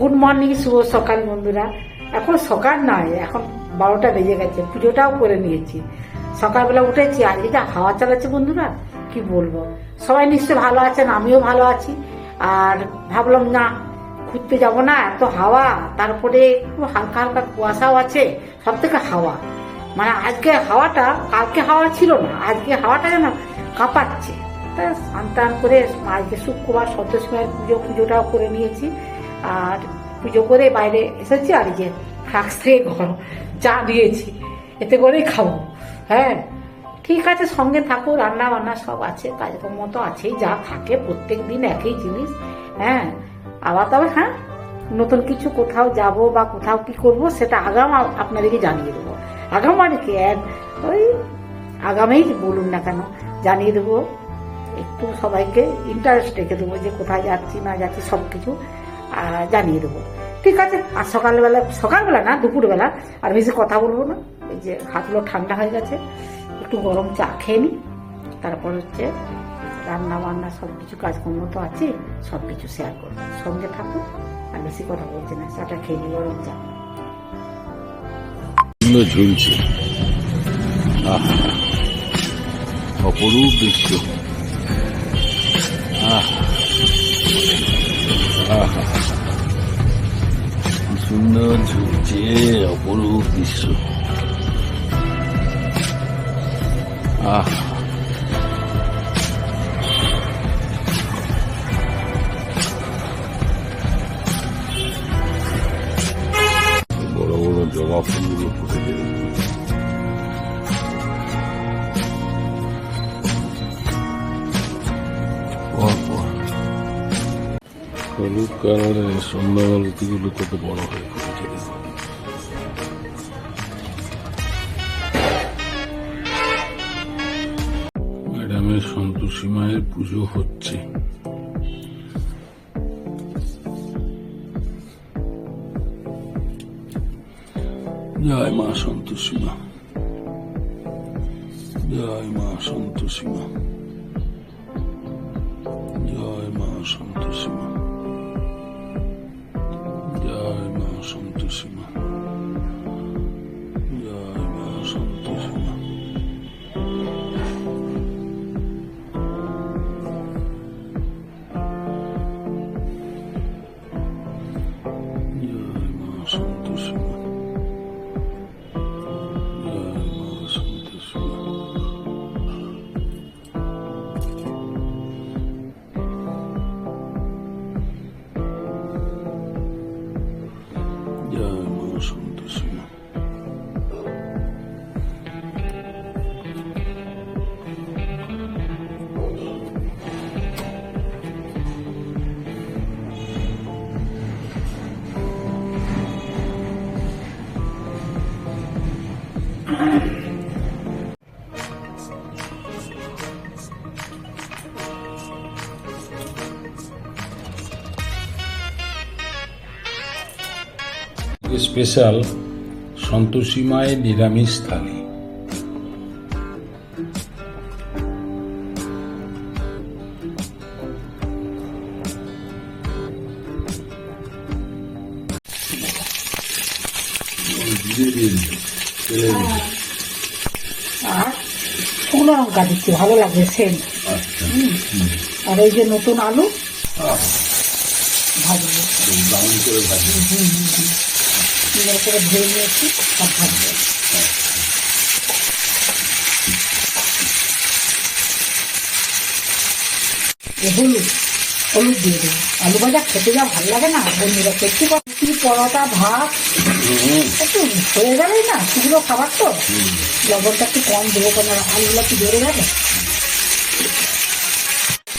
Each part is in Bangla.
গুড মর্নিং, শুভ সকাল বন্ধুরা। এখন সকাল নয়, এখন বারোটা বেজে গেছে। পুজোটাও করে নিয়েছি। সকালবেলা উঠেছি আজকে যা হাওয়া চালাচ্ছে বন্ধুরা, কি বলব? সবাই নিশ্চয়ই ভালো আছেন, আমিও ভালো আছি। আর ভাবলাম, না, ঘুরতে যাব না, এত হাওয়া, তারপরে একটু হালকা হালকা কুয়াশাও আছে, সব থেকে হাওয়া। মানে আজকে হাওয়াটা, কালকে হাওয়া ছিল না, আজকে হাওয়াটা যেন কাঁপাচ্ছে। তা স্নান করে আজকে শুক্রবার সন্তোষী মায়ের পুজো, পুজোটাও করে নিয়েছি। আর পুজো করে বাইরে এসেছি আর যে ফ্লাক্স থেকে গরম চা দিয়েছি। এতে করেই খাব। হ্যাঁ ঠিক আছে, সঙ্গে থাকো, রান্না বান্না সব আছে, কাজকর্ম তো আছেই, যা থাকে, প্রত্যেক দিন একই জিনিস। হ্যাঁ আবার তবে হ্যাঁ নতুন কিছু কোথাও যাব বা কোথাও কি করব, সেটা আগাম আপনাদেরকে জানিয়ে দেবো। আগাম মানে কি? এক ওই আগামেই বলুন না কেন, জানিয়ে দেবো। একটু সবাইকে ইন্টারেস্ট রেখে দেবো যে কোথায় যাচ্ছি, না যাচ্ছি সব কিছু জানিয়ে দেবো। ঠিক আছে? আর সকালবেলা সকালবেলা না, দুপুরবেলা, আর বেশি কথা বলব না। এই যে হাতগুলো ঠান্ডা হয়ে গেছে, একটু গরম চা খেয়ে নিই তারপর হচ্ছে রান্না বান্না সব কিছু কাজকর্ম তো আছে সব কিছু শেয়ার করব। সঙ্গে থাকুন, আর বেশি কথা বলছি না, চাটা খেয়ে নিই গরম চা। ঝুলছে। অপরূপ দৃশ্য। আহা। সুন্দর ঝুলছে অপরূপ দৃশ্য আহা হলুদ কালারের সন্ধ্যাবালতিগুলো কত বড় হয়ে ম্যাডামের সন্তোষী মায়ের পুজো হচ্ছে। জয় মা সন্তোষী মা। জয় মা সন্তোষী মা। স্পেশাল সন্তোষী মায়ের নিরামিষ থালি। আর শুকনো লঙ্কা দিচ্ছি ভালো লাগবে সেন্ট আচ্ছা। আর এই যে নতুন আলু ভাজবো। করে ভাজি সুন্দর করে ধুয়ে নিয়েছি সব ভাজবো হলুদ হলুদ দিয়ে দেবো আলু ভাজা খেতে যা ভালো লাগে না বন্ধুরা সত্যি কি পরোটা ভাত? একটু হয়ে যাবেই না শুকনো খাবার তো। লবণটা একটু কম দেবো কেন আলুগুলো একটু বেড়ে যাবে।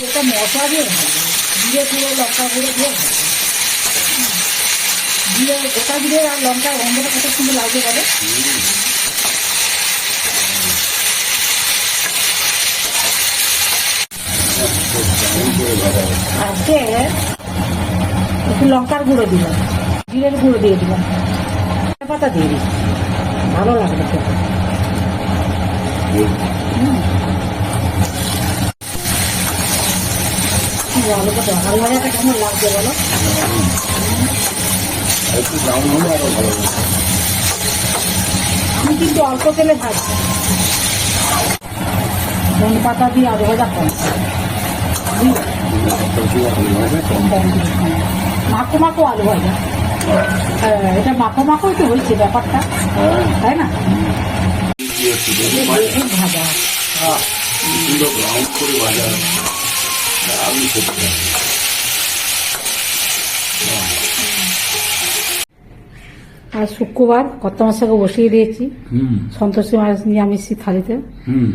এটা মশলা দিয়ে ভাজবো জিরে গুঁড়ো লঙ্কা গুঁড়ো দিয়ে হুম। জিরে গোটা জিরে আর লঙ্কা গন্ধটা কত সুন্দর লাগবে বলে? আজকে একটু লঙ্কার গুঁড়ো দিলাম, জিরের গুঁড়ো দিয়ে দিলাম। পাতা দিয়ে দিই ভালো লাগবে খেতে। আলু ভাজাটা কেমন লাগছে বলো? আমি কিন্তু অল্প তেলে ভাজছি ধনে পাতা দিয়ে আলু ভাজা কম। মাখো মাখো আলু ভাজা। হ্যাঁ এটা মাখো মাখোই তো হয়েছে ব্যাপারটা। তাই না? ভাজা করে ভাজা আমি পারি আর শুক্রবার কত মাসাকে বসিয়ে দিয়েছি। হুম। সন্তোষী মাছ নিরামিষি থালিতে। হুম।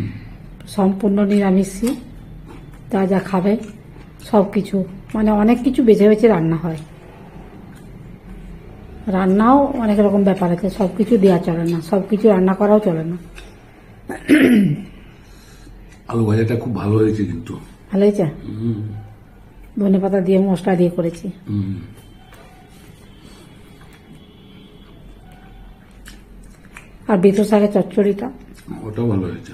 সম্পূর্ণ নিরামিষই যা যা খাবে সব কিছু মানে অনেক কিছু বেছে বেছে রান্না হয়। রান্নাও অনেক রকম ব্যাপার আছে সব কিছু দেওয়া চলে না সব কিছু রান্না করাও চলে না। আলু ভাজাটা খুব ভালো হয়েছে কিন্তু। ভালো হয়েছে? ধনে পাতা দিয়ে মশলা দিয়ে করেছি। আর বেতো শাকের চচ্চড়িটা। ওটাও ভালো হয়েছে।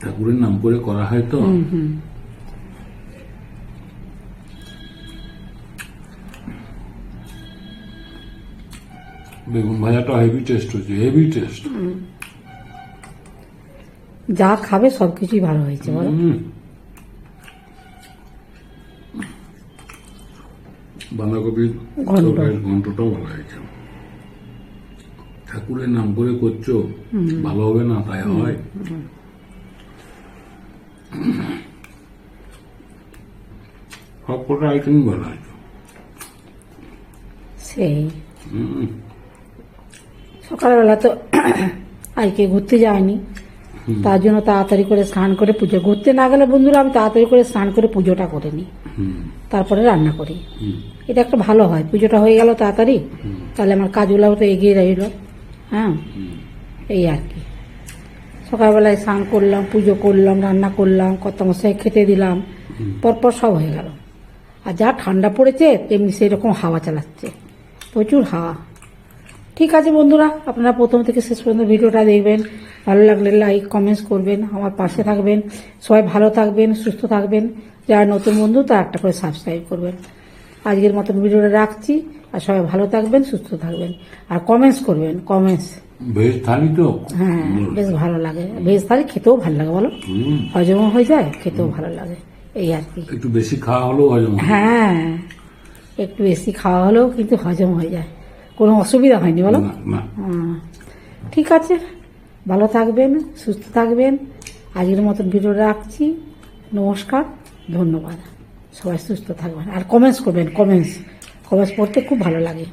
ঠাকুরের নাম করে করা হয় তো। বেগুন ভাজাটা হেভি টেস্ট হয়েছে হেভি টেস্ট যা খাবে সব কিছুই ভালো হয়েছে বলো। বাঁধাকপির ঘন্টটাও ভালো হয়েছে। ঠাকুরের নাম করে করছ ভালো হবে না তাই হয়? সব কটা আইটেম ভালো হয়েছে সেই। সকালবেলা তো আজকে ঘুরতে যায়নি। তার জন্য তাড়াতাড়ি করে স্নান করে পুজো। ঘুরতে না গেলে বন্ধুরা আমি তাড়াতাড়ি করে স্নান করে পুজোটা করে নিই। তারপরে রান্না করি। এটা একটা ভালো হয়। পুজোটা হয়ে গেল তাড়াতাড়ি। তাহলে আমার কাজগুলোও তো এগিয়ে রইল। হ্যাঁ? এই আর কি। সকালবেলায় স্নান করলাম পুজো করলাম রান্না করলাম কত মশাই খেতে দিলাম পরপর সব হয়ে গেল। আর যা ঠান্ডা পড়েছে তেমনি সেই রকম হাওয়া চালাচ্ছে। প্রচুর হাওয়া। ঠিক আছে বন্ধুরা আপনারা প্রথম থেকে শেষ পর্যন্ত ভিডিওটা দেখবেন। ভালো লাগলে লাইক কমেন্টস করবেন আমার পাশে থাকবেন। সবাই ভালো থাকবেন সুস্থ থাকবেন। যারা নতুন বন্ধু তারা একটা করে সাবস্ক্রাইব করবেন। আজকের মতন ভিডিওটা রাখছি। আর সবাই ভালো থাকবেন সুস্থ থাকবেন। আর কমেন্টস করবেন কমেন্টস ভেজ থালি তো। হ্যাঁ বেশ ভালো লাগে। ভেজ থালি খেতেও ভালো লাগে বলো? হজমও হয়ে যায় খেতেও ভালো লাগে। এই আর কি। একটু বেশি খাওয়া হলেও হজম হ্যাঁ। একটু বেশি খাওয়া হলেও কিন্তু হজম হয়ে যায়। কোনো অসুবিধা হয়নি বলো? ঠিক আছে ভালো থাকবেন সুস্থ থাকবেন। আজকের মতন ভিডিও রাখছি। নমস্কার ধন্যবাদ। সবাই সুস্থ থাকবেন। আর কমেন্টস করবেন কমেন্টস কমেন্টস পড়তে খুব ভালো লাগে।